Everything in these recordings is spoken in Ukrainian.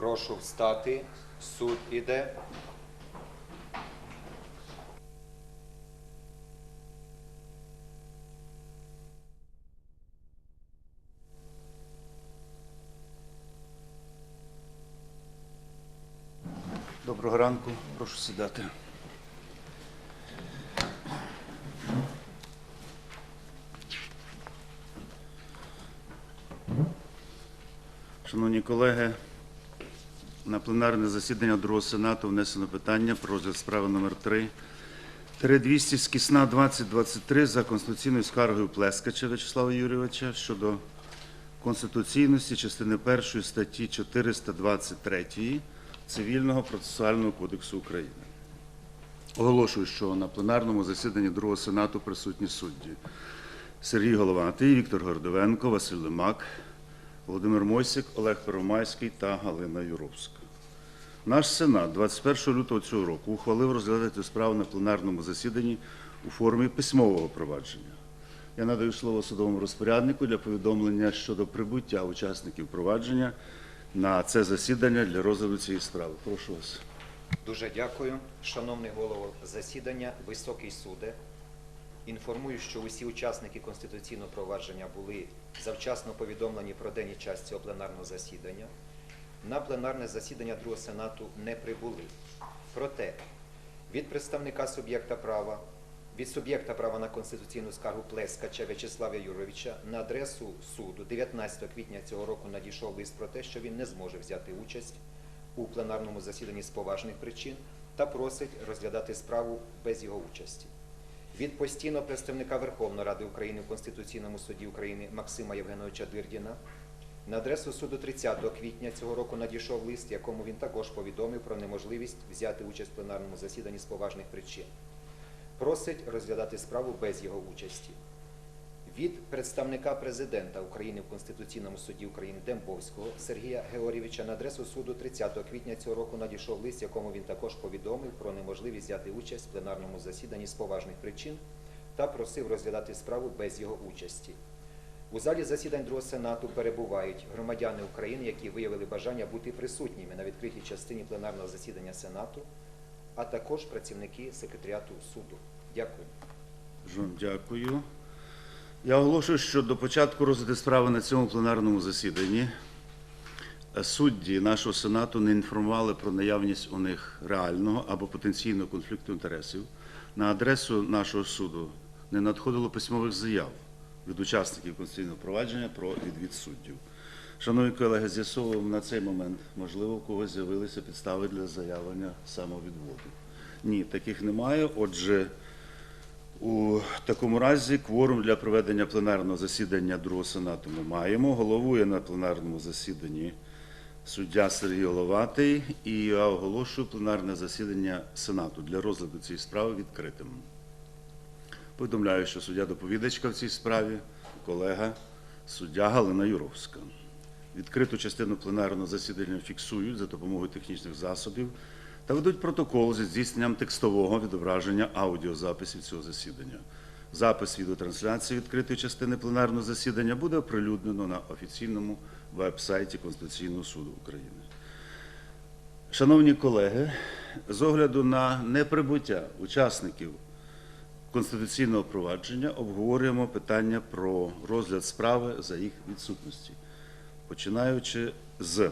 Прошу встати. Суд іде. Доброго ранку, прошу сідати. Шановні колеги, на пленарне засідання Другого Сенату внесено питання про розгляд справи номер 3 200 скісна 2023 за конституційною скаргою Плескача В'ячеслава Юрійовича щодо конституційності частини першої статті 423 Цивільного процесуального кодексу України. Оголошую, що на пленарному засіданні Другого Сенату присутні судді Сергій Головатий, Віктор Гордовенко, Василь Лимак, Володимир Мойсик, Олег Первомайський та Галина Юровська. Наш Сенат 21 лютого цього року ухвалив розглядати справу на пленарному засіданні у формі письмового провадження. Я надаю слово судовому розпоряднику для повідомлення щодо прибуття учасників провадження на це засідання для розгляду цієї справи. Прошу вас. Дуже дякую, шановний голово засідання, високий суде. Інформую, що усі учасники конституційного провадження були завчасно повідомлені про день і час цього пленарного засідання. На пленарне засідання Другого Сенату не прибули. Проте від представника суб'єкта права, від суб'єкта права на конституційну скаргу Плескача В'ячеслава Юровича на адресу суду 19 квітня цього року надійшов лист про те, що він не зможе взяти участь у пленарному засіданні з поважних причин та просить розглядати справу без його участі. Від постійного представника Верховної Ради України в Конституційному суді України Максима Євгеновича Дирдіна на адресу суду 30 квітня цього року надійшов лист, якому він також повідомив про неможливість взяти участь в пленарному засіданні з поважних причин. Просить розглядати справу без його участі. Від представника президента України в Конституційному суді України Дембовського Сергія Георгійовича на адресу суду 30 квітня цього року надійшов лист, якому він також повідомив про неможливість взяти участь в пленарному засіданні з поважних причин та просив розглядати справу без його участі. У залі засідань Другого Сенату перебувають громадяни України, які виявили бажання бути присутніми на відкритій частині пленарного засідання Сенату, а також працівники секретаріату суду. Дякую. Дякую. Я оголошую, що до початку розгляду справи на цьому пленарному засіданні е, судді нашого Сенату не інформували про наявність у них реального або потенційного конфлікту інтересів. На адресу нашого суду не надходило письмових заяв від учасників конституційного провадження про відвід суддів. Шановні колеги, з'ясовуємо на цей момент, можливо, у когось з'явилися підстави для заявлення самовідводу. Ні, таких немає. Отже, у такому разі кворум для проведення пленарного засідання Другого Сенату ми маємо. Головує на пленарному засіданні суддя Сергій Головатий, і я оголошую пленарне засідання Сенату для розгляду цієї справи відкритим. Повідомляю, що суддя доповідачка в цій справі, колега, суддя Галина Юровська. Відкриту частину пленарного засідання фіксують за допомогою технічних засобів та ведуть протокол зі здійсненням текстового відображення аудіозаписів цього засідання. Запис відеотрансляції відкритої частини пленарного засідання буде оприлюднено на офіційному веб-сайті Конституційного суду України. Шановні колеги, з огляду на неприбуття учасників конституційного провадження обговорюємо питання про розгляд справи за їх відсутності, починаючи з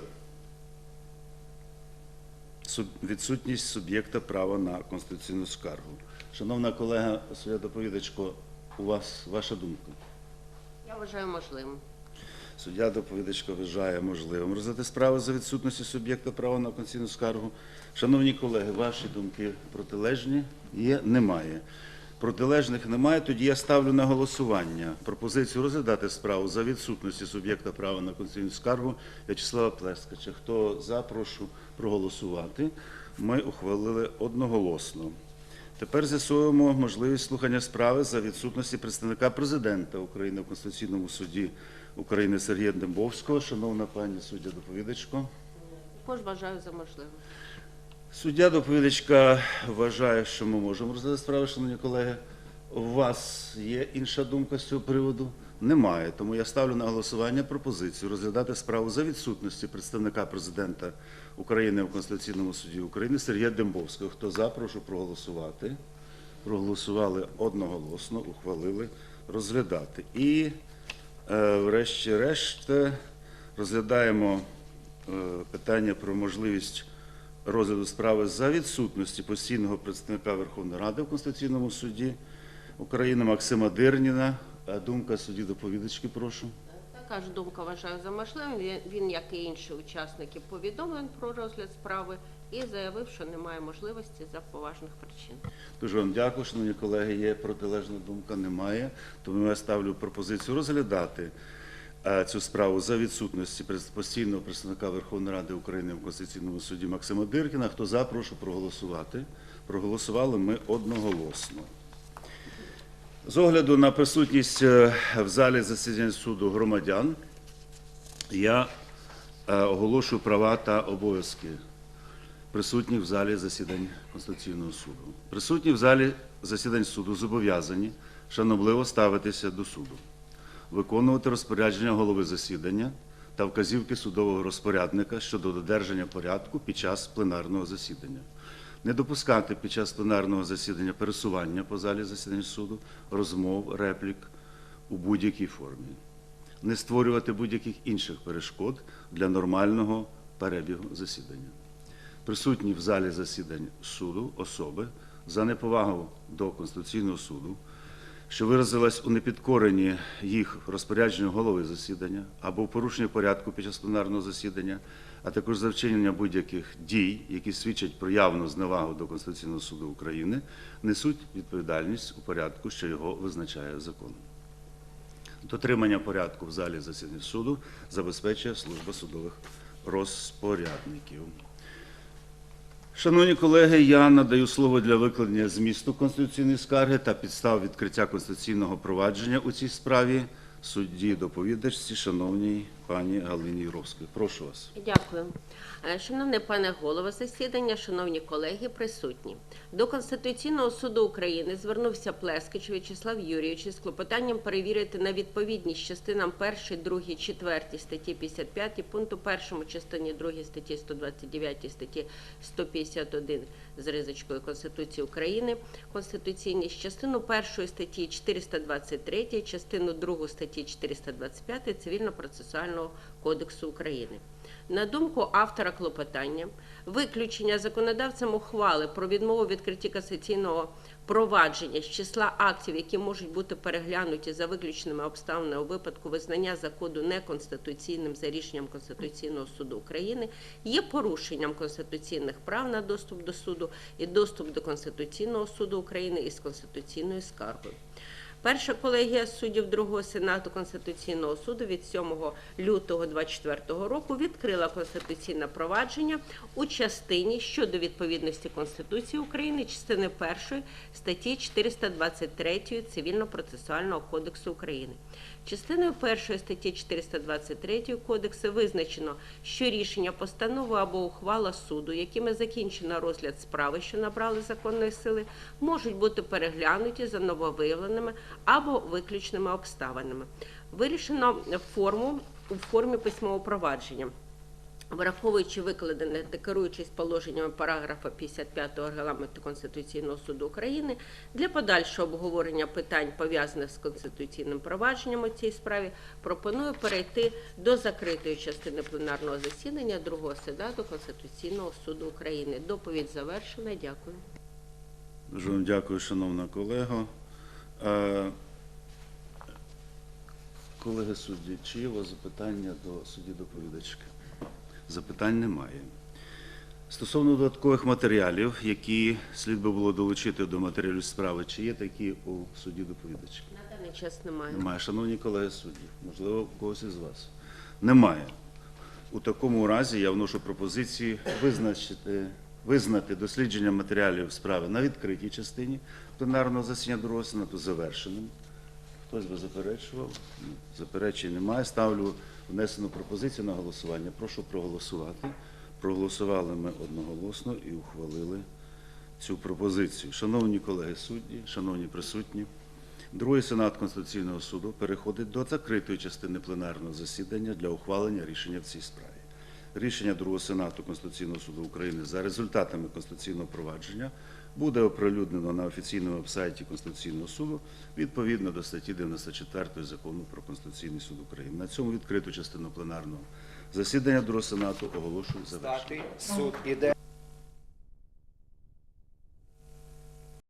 відсутність суб'єкта права на конституційну скаргу. Шановна колега, своя доповідачко, у вас ваша думка? Я вважаю можливим. Суддя доповідачка вважає можливим розглядати справу за відсутності суб'єкта права на конституційну скаргу. Шановні колеги, ваші думки протилежні? Є? Немає. Протилежних немає. Тоді я ставлю на голосування пропозицію розглядати справу за відсутності суб'єкта права на конституційну скаргу В'ячеслава Плескача. Хто за, прошу проголосувати. Ми ухвалили одноголосно. Тепер з'ясуємо можливість слухання справи за відсутності представника президента України в Конституційному суді України Сергія Дембовського. Шановна пані суддя доповідачко. Також вважаю за можливим. Суддя доповідачка вважає, що ми можемо розглядати справи, шановні колеги. У вас є інша думка з цього приводу? Немає. Тому я ставлю на голосування пропозицію розглядати справу за відсутності представника президента України в Конституційному суді України Сергія Дембовського. Хто за, прошу проголосувати. Проголосували одноголосно, ухвалили розглядати. І, е, врешті-решт, розглядаємо е, питання про можливість розгляду справи за відсутності постійного представника Верховної Ради в Конституційному суді України Максима Дирніна. Е, Думка судді доповідачки, прошу. Така ж думка вважаю за можливим. Він- як і інші учасники, повідомлен про розгляд справи і заявив, що немає можливості за поважних причин. Дуже вам дякую, шановні колеги. Є протилежна думка, немає. Тому я ставлю пропозицію розглядати цю справу за відсутності постійного представника Верховної Ради України в Конституційному суді Максима Диркіна. Хто за, прошу проголосувати. Проголосували ми одноголосно. З огляду на присутність е, в залі засідань суду громадян, я е, оголошую права та обов'язки присутніх в залі засідань Конституційного суду. Присутні в залі засідань суду зобов'язані шанобливо ставитися до суду, виконувати розпорядження голови засідання та вказівки судового розпорядника щодо додержання порядку під час пленарного засідання. Не допускати під час пленарного засідання пересування по залі засідань суду, розмов, реплік у будь-якій формі не створювати будь-яких інших перешкод для нормального перебігу засідання. Присутні в залі засідань суду особи за неповагу до Конституційного суду, що виразилась у непідкоренні їх розпорядженню голови засідання або в порушенні порядку під час пленарного засідання, а також за вчинення будь-яких дій, які свідчать про явну зневагу до Конституційного суду України, несуть відповідальність у порядку, що його визначає закон. Дотримання порядку в залі засідань суду забезпечує служба судових розпорядників. Шановні колеги, я надаю слово для викладення змісту конституційної скарги та підстав відкриття конституційного провадження у цій справі. Судді доповідачці, шановній пані Галині Юровській. Прошу вас. Дякую. Е, Шановний пане голово засідання, шановні колеги, присутні. До Конституційного суду України звернувся Плескич В'ячеслав Юрійович із клопотанням перевірити на відповідність частинам 1, 2, 4 статті 55, пункту 1 частині 2 статті 129, статті 151 з ризичкою Конституції України, Конституційність, частину 1 статті 423, частину 2 статті 425 Цивільно-процесуального кодексу України. На думку автора клопотання, виключення законодавцем ухвали про відмову відкритті касаційного провадження з числа актів, які можуть бути переглянуті за виключеними обставинами у випадку визнання закону неконституційним за рішенням Конституційного суду України, є порушенням конституційних прав на доступ до суду і доступ до Конституційного суду України із конституційною скаргою. Перша колегія суддів Другого Сенату Конституційного суду від 7 лютого 2024 року відкрила конституційне провадження у частині щодо відповідності Конституції України частини 1 статті 423 Цивільно-процесуального кодексу України. Частиною 1 статті 423 кодексу визначено, що рішення, постанови або ухвала суду, якими закінчено розгляд справи, що набрали законної сили, можуть бути переглянуті за нововиявленими або виключними обставинами. Вирішено форму у формі письмового провадження. Враховуючи викладене та керуючись положеннями параграфа 55 регламенту Конституційного суду України для подальшого обговорення питань пов'язаних з конституційним провадженням у цій справі, пропоную перейти до закритої частини пленарного засідання другого сенату Конституційного суду України. Доповідь завершена. Дякую. Дуже вам дякую, шановна колего. Е, Колеги судді, чи є у вас запитання до судді доповідачки? Запитань немає. Стосовно додаткових матеріалів, які слід би було долучити до матеріалів справи, чи є такі у судді доповідачки? На даний час немає. Немає. Шановні колеги судді, можливо, у когось із вас. Немає. У такому разі я вношу пропозиції визначити, визнати дослідження матеріалів справи на відкритій частині пленарного засідання другого сенату завершеним. Хтось би заперечував? Заперечень немає. Ставлю внесену пропозицію на голосування. Прошу проголосувати. Проголосували ми одноголосно і ухвалили цю пропозицію. Шановні колеги судді, шановні присутні, Другий сенат Конституційного суду переходить до закритої частини пленарного засідання для ухвалення рішення в цій справі. Рішення Другого сенату Конституційного суду України за результатами конституційного провадження буде оприлюднено на офіційному сайті Конституційного суду відповідно до статті 94 закону про Конституційний суд України. На цьому відкриту частину пленарного засідання Другого сенату оголошую завершеною. Суд іде.